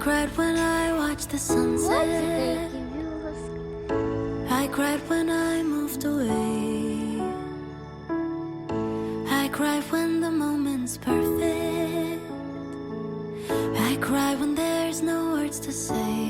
cried when I watched the sunset. I cried when I moved away. I cried when the moment's perfect. I cry when there's no words to say.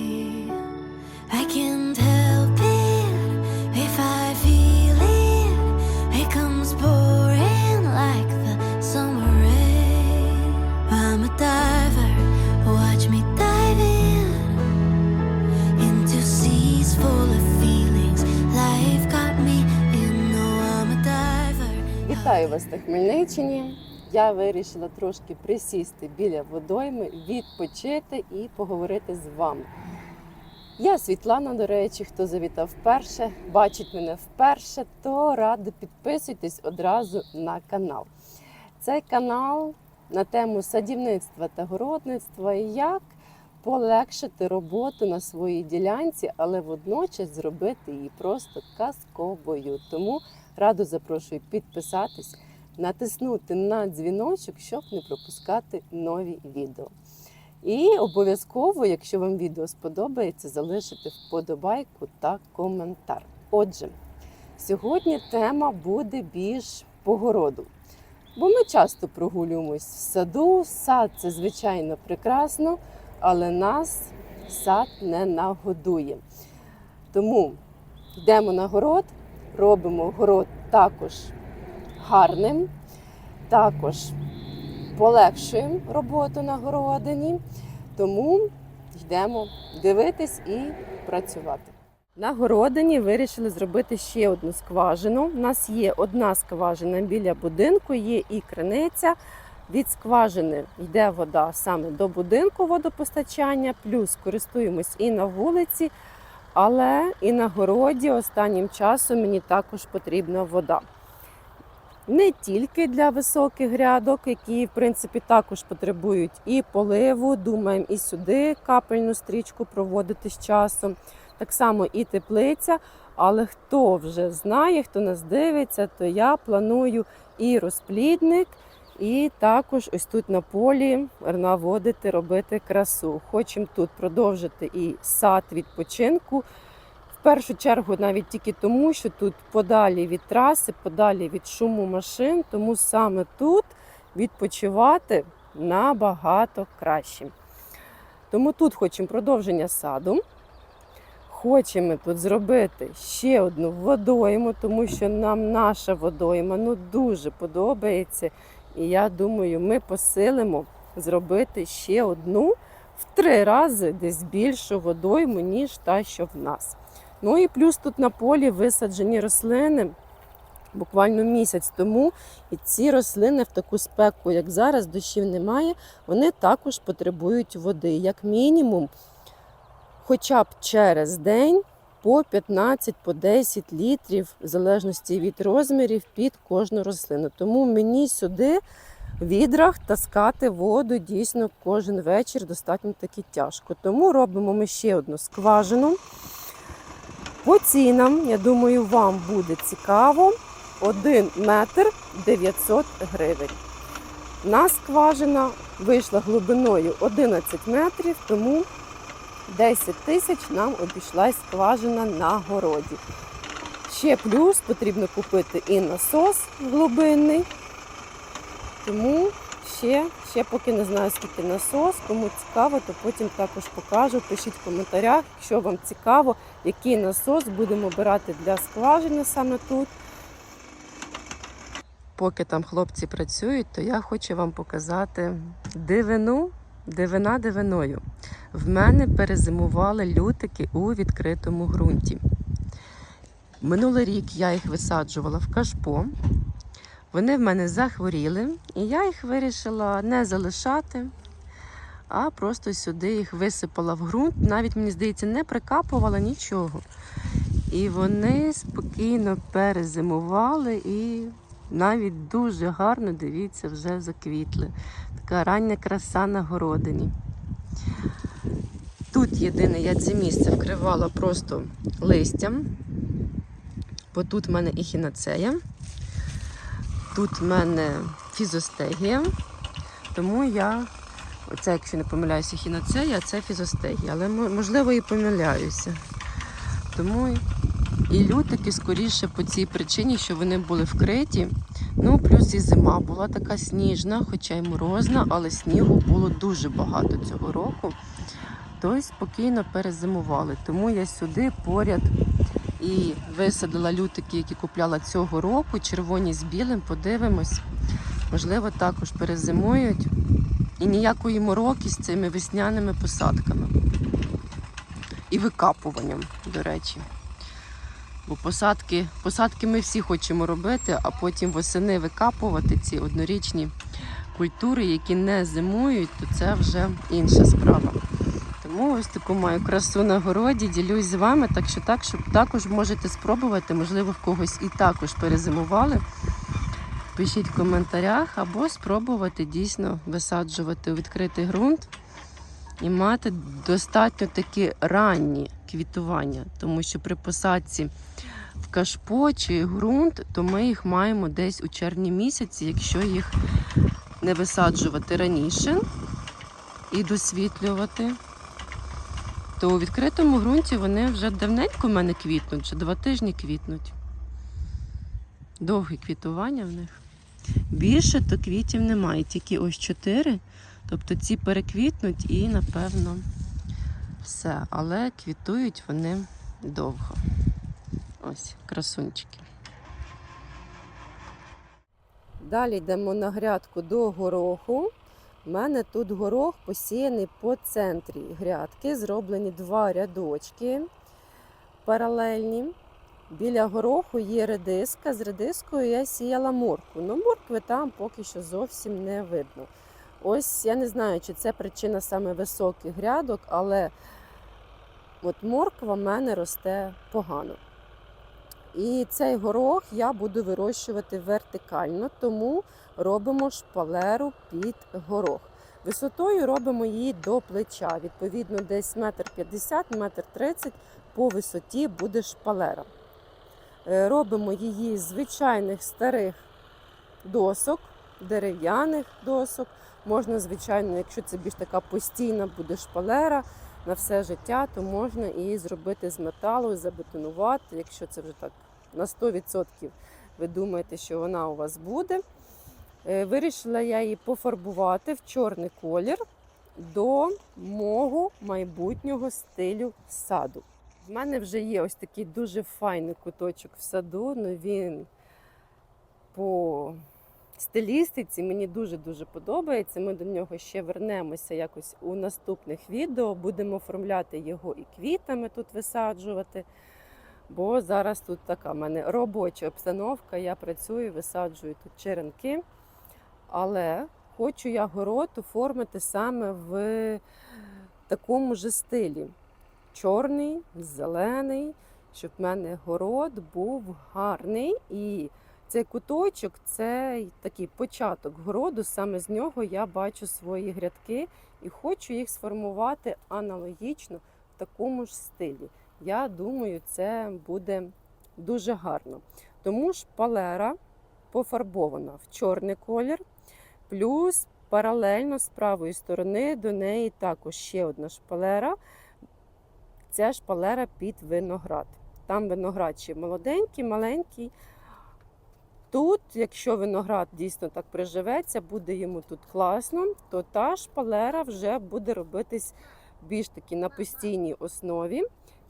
Вітаю вас на Хмельниччині. Я вирішила трошки присісти біля водойми, відпочити і поговорити з вами. Я Світлана, до речі, хто завітав вперше, бачить мене вперше, то радо підписуйтесь одразу на канал. Цей канал на тему садівництва та городництва і як полегшити роботу на своїй ділянці, але водночас зробити її просто казковою. Тому радо запрошую підписатись, натиснути на дзвіночок, щоб не пропускати нові відео. І обов'язково, якщо вам відео сподобається, залишити вподобайку та коментар. Отже, сьогодні тема буде більш по городу. Бо ми часто прогулюємось в саду. Сад це звичайно прекрасно, але нас сад не нагодує. Тому йдемо на город, робимо город також гарним, також полегшуємо роботу на городині. Тому йдемо дивитись і працювати. На городині вирішили зробити ще одну скважину. У нас є одна скважина біля будинку, є і криниця. Від скважини йде вода саме до будинку водопостачання, плюс користуємось і на вулиці, але і на городі останнім часом мені також потрібна вода. Не тільки для високих грядок, які, в принципі, також потребують і поливу. Думаємо і сюди капельну стрічку проводити з часом. Так само і теплиця. Але хто вже знає, хто нас дивиться, то я планую і розплідник, і також ось тут на полі наводити, робити красу. Хочемо тут продовжити і сад відпочинку. В першу чергу навіть тільки тому, що тут подалі від траси, подалі від шуму машин, тому саме тут відпочивати набагато краще. Тому тут хочемо продовження саду. Хочемо тут зробити ще одну водойму, тому що нам наша водойма ну, дуже подобається. І я думаю, ми посилимо зробити ще одну в три рази десь більшу водойму, ніж та, що в нас. Ну і плюс тут на полі висаджені рослини буквально місяць тому. І ці рослини в таку спеку, як зараз, дощів немає, вони також потребують води. Як мінімум, хоча б через день по 15 по 10 літрів, в залежності від розмірів під кожну рослину. Тому мені сюди в відрах таскати воду дійсно кожен вечір достатньо таки тяжко. Тому робимо ми ще одну скважину. По цінам, я думаю, вам буде цікаво. 1 метр 900 гривень. У нас скважина вийшла глибиною 11 метрів, тому 10 тисяч нам обійшлась скважина на городі. Ще плюс потрібно купити і насос глибинний. Тому ще, ще поки не знаю, скільки насос, кому цікаво, то потім також покажу. Пишіть в коментарях, якщо вам цікаво, який насос будемо обирати для скважини саме тут. Поки там хлопці працюють, то я хочу вам показати дивину, дивина дивиною. В мене перезимували лютики у відкритому ґрунті. Минулий рік я їх висаджувала в кашпо. Вони в мене захворіли, і я їх вирішила не залишати, а просто сюди їх висипала в ґрунт. Навіть, мені здається, не прикапувала нічого. І вони спокійно перезимували і навіть дуже гарно, дивіться, вже заквітли. Така рання краса на городині. Тут єдине, я це місце вкривала просто листям, бо тут в мене ехінацея, тут в мене фізостегія, тому я Оце, якщо не помиляюся, хіноцея, а це фізостегія. Але можливо і помиляюся. Тому і лютики скоріше по цій причині, що вони були вкриті. Ну, плюс і зима була така сніжна, хоча й морозна, але снігу було дуже багато цього року. То й спокійно перезимували. Тому я сюди поряд і висадила лютики, які купляла цього року, червоні з білим, подивимось. Можливо, також перезимують. І ніякої мороки з цими весняними посадками. І викапуванням, до речі. Бо посадки, посадки ми всі хочемо робити, а потім восени викапувати ці однорічні культури, які не зимують, то це вже інша справа. Тому ось таку маю красу на городі, ділюсь з вами, так що так, що також можете спробувати, можливо, в когось і також перезимували. Пишіть в коментарях або спробувати дійсно висаджувати у відкритий ґрунт і мати достатньо такі ранні квітування, тому що при посадці в кашпо чи ґрунт, то ми їх маємо десь у червні місяці, якщо їх не висаджувати раніше і досвітлювати, то у відкритому ґрунті вони вже давненько в мене квітнуть, вже два тижні квітнуть. Довге квітування в них. Більше то квітів немає, тільки ось чотири. Тобто ці переквітнуть і, напевно, все. Але квітують вони довго. Ось, красунчики. Далі йдемо на грядку до гороху. У мене тут горох посіяний по центрі грядки. Зроблені два рядочки паралельні. Біля гороху є редиска. З редискою я сіяла моркву. Ну, моркви там поки що зовсім не видно. Ось я не знаю, чи це причина саме високих грядок, але от морква в мене росте погано. І цей горох я буду вирощувати вертикально, тому робимо шпалеру під горох. Висотою робимо її до плеча. Відповідно, десь метр п'ятдесят, метр тридцять по висоті буде шпалера. Е, Робимо її з звичайних старих досок, дерев'яних досок. Можна, звичайно, якщо це більш така постійна буде шпалера на все життя, то можна і зробити з металу, забетонувати, якщо це вже так на 100% ви думаєте, що вона у вас буде. Е, Вирішила я її пофарбувати в чорний колір до мого майбутнього стилю саду. В мене вже є ось такий дуже файний куточок в саду, ну він по стилістиці мені дуже-дуже подобається. Ми до нього ще вернемося якось у наступних відео. Будемо оформляти його і квітами тут висаджувати. Бо зараз тут така в мене робоча обстановка. Я працюю, висаджую тут черенки. Але хочу я город оформити саме в такому же стилі. Чорний, зелений, щоб в мене город був гарний. І цей куточок це такий початок городу. Саме з нього я бачу свої грядки і хочу їх сформувати аналогічно в такому ж стилі. Я думаю, це буде дуже гарно. Тому шпалера пофарбована в чорний колір, плюс паралельно з правої сторони до неї також ще одна шпалера. Це шпалера під виноград. Там виноград ще молоденький, маленький. Тут, якщо виноград дійсно так приживеться, буде йому тут класно, то та шпалера вже буде робитись більш таки на постійній основі.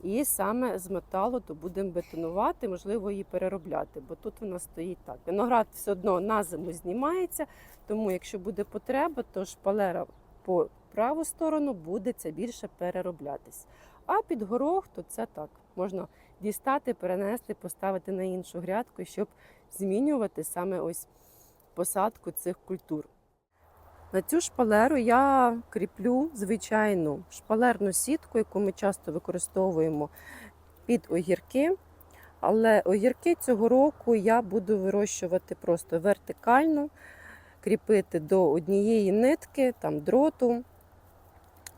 І саме з металу то будемо бетонувати, можливо, її переробляти, бо тут вона стоїть так. Виноград все одно на зиму знімається, тому якщо буде потреба, то шпалера по праву сторону буде це більше перероблятись. А під горох, то це так. Можна дістати, перенести, поставити на іншу грядку, щоб змінювати саме ось посадку цих культур. На цю шпалеру я кріплю звичайну шпалерну сітку, яку ми часто використовуємо під огірки. Але огірки цього року я буду вирощувати просто вертикально, кріпити до однієї нитки, там дроту,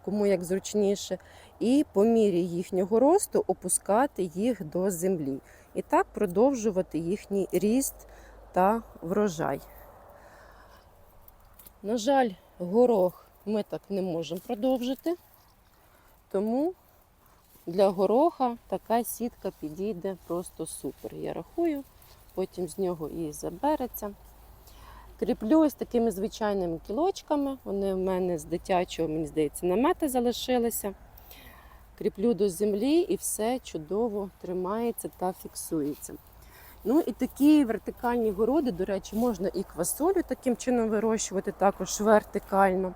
кому як зручніше, і по мірі їхнього росту опускати їх до землі. І так продовжувати їхній ріст та врожай. На жаль, горох ми так не можемо продовжити. Тому для гороха така сітка підійде просто супер. Я рахую, потім з нього і забереться. Кріплю ось такими звичайними кілочками. Вони в мене з дитячого, мені здається, намети залишилися. Кріплю до землі і все чудово тримається та фіксується. Ну і такі вертикальні городи, до речі, можна і квасолю таким чином вирощувати, також вертикально.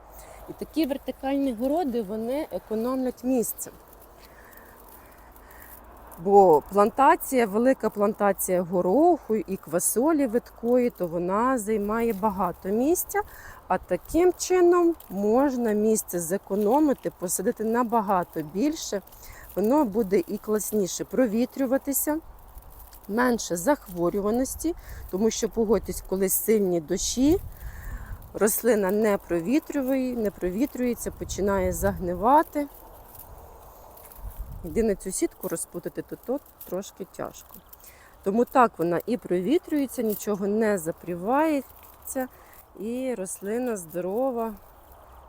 І такі вертикальні городи вони економлять місце. Бо плантація, велика плантація гороху і квасолі виткої, то вона займає багато місця. А таким чином можна місце зекономити, посадити набагато більше. Воно буде і класніше провітрюватися, менше захворюваності, тому що погодьтесь, коли сильні дощі, рослина не провітрює, не провітрюється, починає загнивати. Єдине цю сітку розпутати, то тут трошки тяжко. Тому так вона і провітрюється, нічого не запрівається, і рослина здорова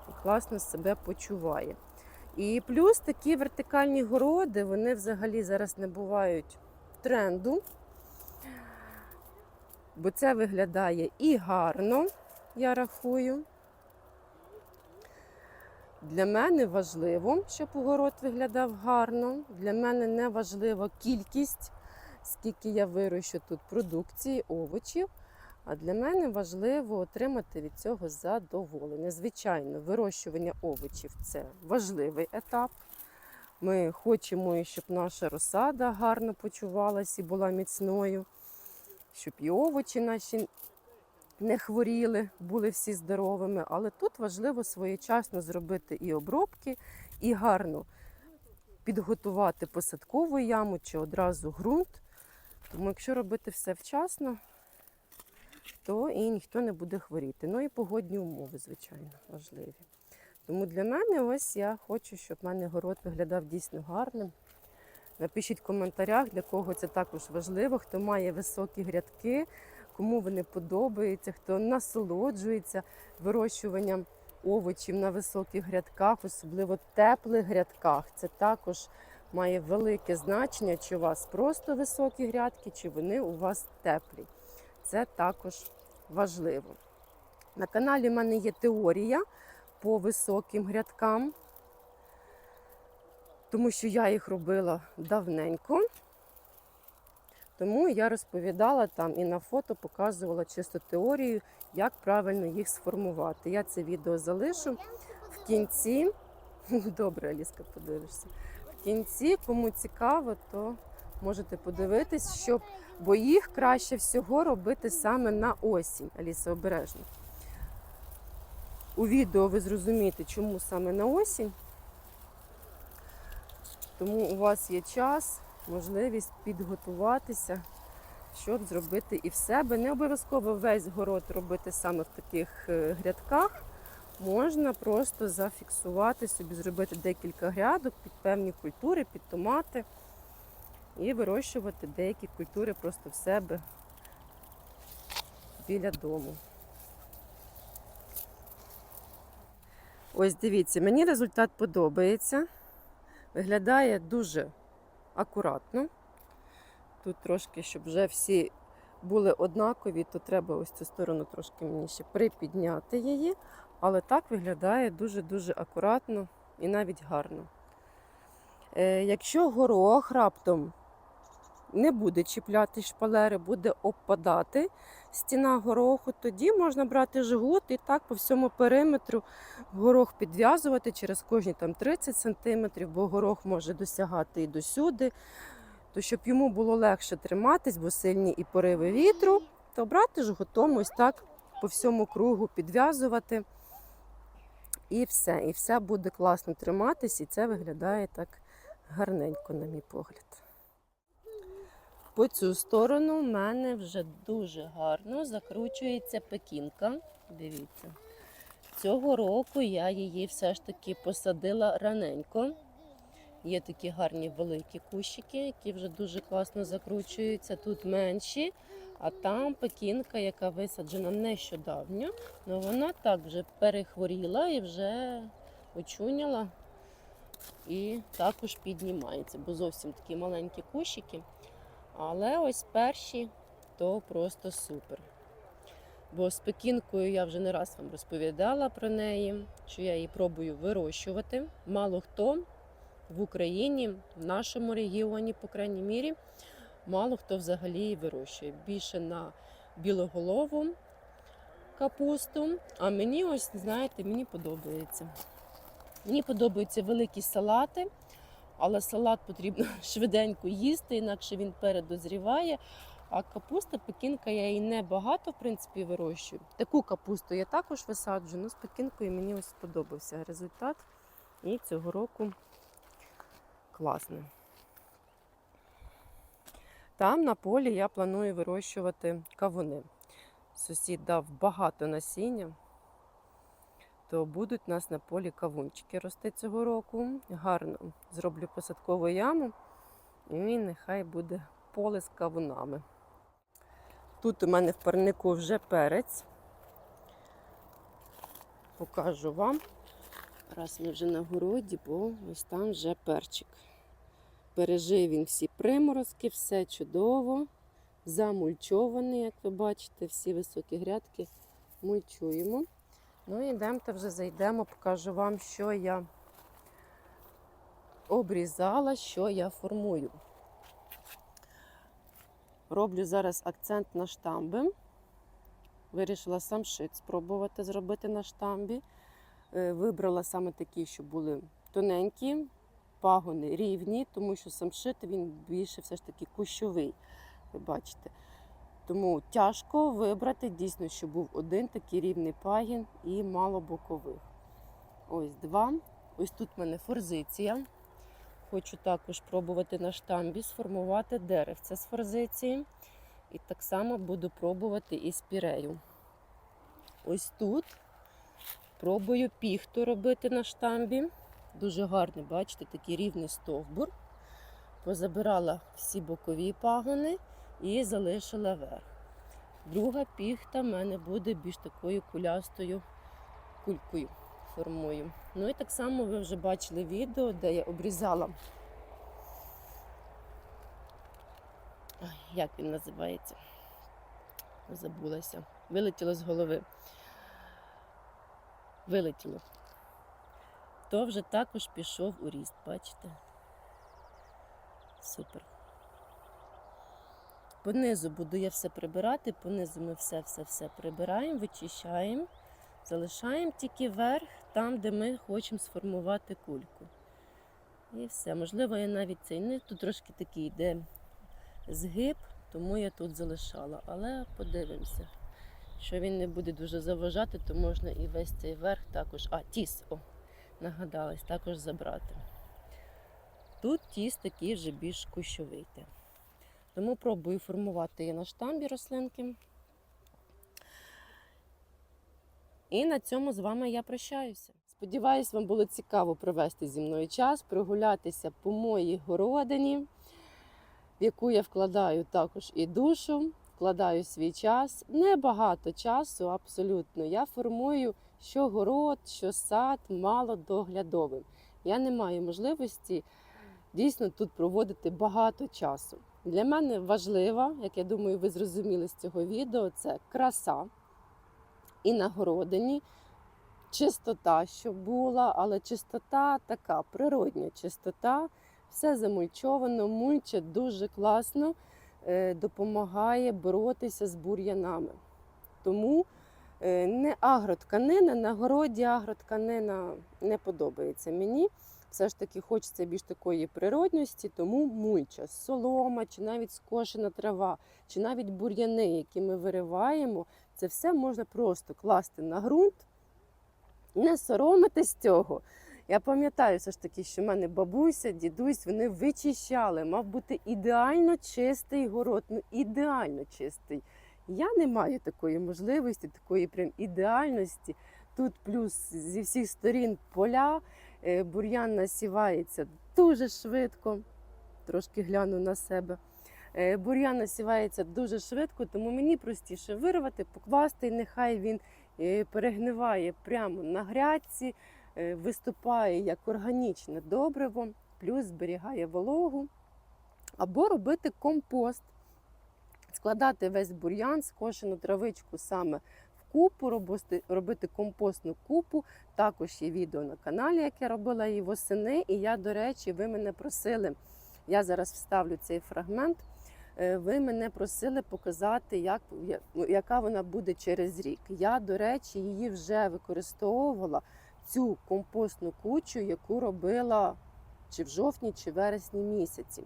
і класно себе почуває. І плюс такі вертикальні городи, вони взагалі зараз не бувають тренду, бо це виглядає і гарно, я рахую. Для мене важливо, щоб огород виглядав гарно. Для мене не важлива кількість, скільки я вирощу тут продукції, овочів. А для мене важливо отримати від цього задоволення. Звичайно, вирощування овочів це важливий етап. Ми хочемо, щоб наша розсада гарно почувалася і була міцною, щоб і овочі наші не хворіли, були всі здоровими. Але тут важливо своєчасно зробити і обробки, і гарно підготувати посадкову яму чи одразу ґрунт. Тому, якщо робити все вчасно, то і ніхто не буде хворіти. Ну і погодні умови, звичайно, важливі. Тому для мене ось я хочу, щоб в мене город виглядав дійсно гарним. Напишіть в коментарях, для кого це також важливо, хто має високі грядки, кому вони подобаються, хто насолоджується вирощуванням овочів на високих грядках, особливо теплих грядках. Це також має велике значення, чи у вас просто високі грядки, чи вони у вас теплі. Це також важливо. На каналі в мене є теорія по високим грядкам, тому що я їх робила давненько. Тому я розповідала там і на фото показувала чисто теорію, як правильно їх сформувати. Я це відео залишу в кінці. Добре, Аліска, подивишся. В кінці, кому цікаво, то можете подивитись, щоб, бо їх краще всього робити саме на осінь. Аліса, обережно. У відео ви зрозумієте, чому саме на осінь. Тому у вас є час, можливість підготуватися, щоб зробити і в себе. Не обов'язково весь город робити саме в таких е, грядках. Можна просто зафіксувати собі, зробити декілька грядок під певні культури, під томати і вирощувати деякі культури просто в себе біля дому. Ось дивіться, мені результат подобається. Виглядає дуже акуратно. Тут трошки, щоб вже всі були однакові, то треба ось цю сторону трошки мені ще припідняти її. Але так виглядає дуже-дуже акуратно і навіть гарно. Е, якщо горох раптом не буде чіпляти шпалери, буде обпадати стіна гороху, тоді можна брати жгут і так по всьому периметру горох підв'язувати через кожні там 30 см, бо горох може досягати і досюди. То щоб йому було легше триматись, бо сильні і пориви вітру, то брати жгутом ось так по всьому кругу підв'язувати. І все. І все буде класно триматись, і це виглядає так гарненько, на мій погляд. По цю сторону в мене вже дуже гарно закручується пекінка. Дивіться. Цього року я її все ж таки посадила раненько. Є такі гарні великі кущики, які вже дуже класно закручуються. Тут менші, а там пекінка, яка висаджена нещодавно. Ну вона так вже перехворіла і вже очуняла і також піднімається, бо зовсім такі маленькі кущики. Але ось перші то просто супер. Бо з пекінкою я вже не раз вам розповідала про неї, що я її пробую вирощувати. Мало хто в Україні, в нашому регіоні, по крайній мірі, мало хто взагалі її вирощує. Більше на білоголову капусту. А мені ось, знаєте, мені подобається. Мені подобаються великі салати, але салат потрібно швиденько їсти, інакше він передозріває. А капуста пекінка я її не багато, в принципі, вирощую. Таку капусту я також висаджую, але з пекінкою мені ось сподобався результат. І цього року класний. Там на полі я планую вирощувати кавуни. Сусід дав багато насіння, то будуть у нас на полі кавунчики рости цього року. Гарно зроблю посадкову яму, і нехай буде поле з кавунами. Тут у мене в парнику вже перець. Покажу вам. Раз ми вже на городі, бо ось там вже перчик. Пережив він всі приморозки, все чудово. Замульчований, як ви бачите, всі високі грядки мульчуємо. Ну і йдемте вже зайдемо, покажу вам, що я обрізала, що я формую. Роблю зараз акцент на штамби. Вирішила сам шит спробувати зробити на штамбі. Е, Вибрала саме такі, що були тоненькі, пагони рівні, тому що самшит він більше все ж таки кущовий. Ви бачите. Тому тяжко вибрати дійсно, щоб був один такий рівний пагін і мало бокових. Ось два. Ось тут в мене форзиція. Хочу також пробувати на штамбі сформувати деревце з форзиції. І так само буду пробувати і з пірею. Ось тут пробую піхту робити на штамбі. Дуже гарний, бачите, такий рівний стовбур. Позабирала всі бокові пагони і залишила верх. Друга піхта в мене буде більш такою кулястою кулькою формую. Ну і так само ви вже бачили відео, де я обрізала. Як він називається? Забулася. Вилетіло з голови. Вилетіло. То вже також пішов у ріст, бачите? Супер. Понизу буду я все прибирати, понизу ми все-все-все прибираємо, вичищаємо, залишаємо тільки верх, там, де ми хочемо сформувати кульку. І все. Можливо, я навіть цей низ, тут трошки такий йде згиб, тому я тут залишала. Але подивимося. Якщо він не буде дуже заважати, то можна і весь цей верх також. А, тіс, о, нагадалась, також забрати. Тут тіс такий вже більш кущовий. Тому пробую формувати я на штамбі рослинки. І на цьому з вами я прощаюся. Сподіваюсь, вам було цікаво провести зі мною час, прогулятися по моїй городині, в яку я вкладаю також і душу, вкладаю свій час. Небагато часу, абсолютно. Я формую що город, що сад мало доглядовим. Я не маю можливості дійсно тут проводити багато часу. Для мене важлива, як я думаю, ви зрозуміли з цього відео, це краса і на городині, чистота, що була, але чистота така природня чистота, все замульчовано, мульча дуже класно е, допомагає боротися з бур'янами. Тому е, не агротканина, на городі агротканина не подобається мені. Все ж таки хочеться більш такої природності, тому мульча, солома, чи навіть скошена трава, чи навіть бур'яни, які ми вириваємо, це все можна просто класти на ґрунт, не соромитись цього. Я пам'ятаю все ж таки, що в мене бабуся, дідусь, вони вичищали, мав бути ідеально чистий город, ну ідеально чистий. Я не маю такої можливості, такої прям ідеальності. Тут плюс зі всіх сторін поля, бур'ян насівається дуже швидко. Трошки гляну на себе. Е, Бур'ян насівається дуже швидко, тому мені простіше вирвати, покласти, і нехай він е, перегниває прямо на грядці, е, виступає як органічне добриво, плюс зберігає вологу. Або робити компост, складати весь бур'ян, скошену травичку саме купу, робити, компостну купу. Також є відео на каналі, як я робила її восени. І я, до речі, ви мене просили. Я зараз вставлю цей фрагмент. Е, Ви мене просили показати, як, ну, яка вона буде через рік. Я, до речі, її вже використовувала цю компостну кучу, яку робила чи в жовтні, чи вересні місяці.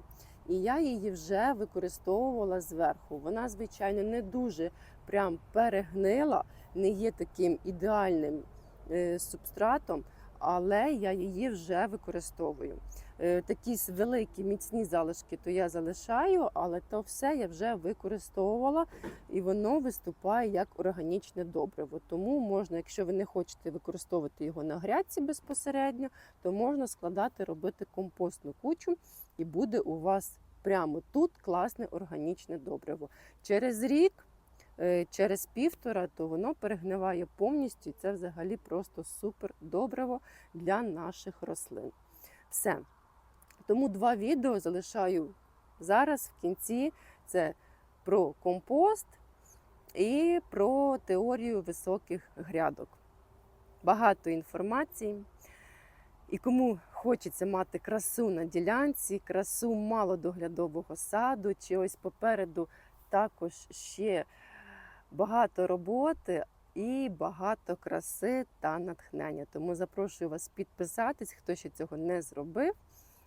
І я її вже використовувала зверху. Вона, звичайно, не дуже прям перегнила, не є таким ідеальним е, субстратом, але я її вже використовую. Е, Такі великі міцні залишки то я залишаю, але то все я вже використовувала і воно виступає як органічне добриво. Тому можна, якщо ви не хочете використовувати його на грядці безпосередньо, то можна складати, робити компостну кучу, і буде у вас прямо тут класне органічне добриво. Через рік, е, через півтора, то воно перегниває повністю. І це взагалі просто супер добриво для наших рослин. Все. Тому два відео залишаю зараз в кінці. Це про компост і про теорію високих грядок. Багато інформації. І кому хочеться мати красу на ділянці, красу малодоглядового саду, чи ось попереду також ще багато роботи і багато краси та натхнення. Тому запрошую вас підписатись, хто ще цього не зробив.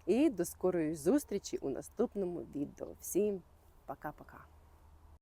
І до скорої зустрічі у наступному відео. Всім пока-пока!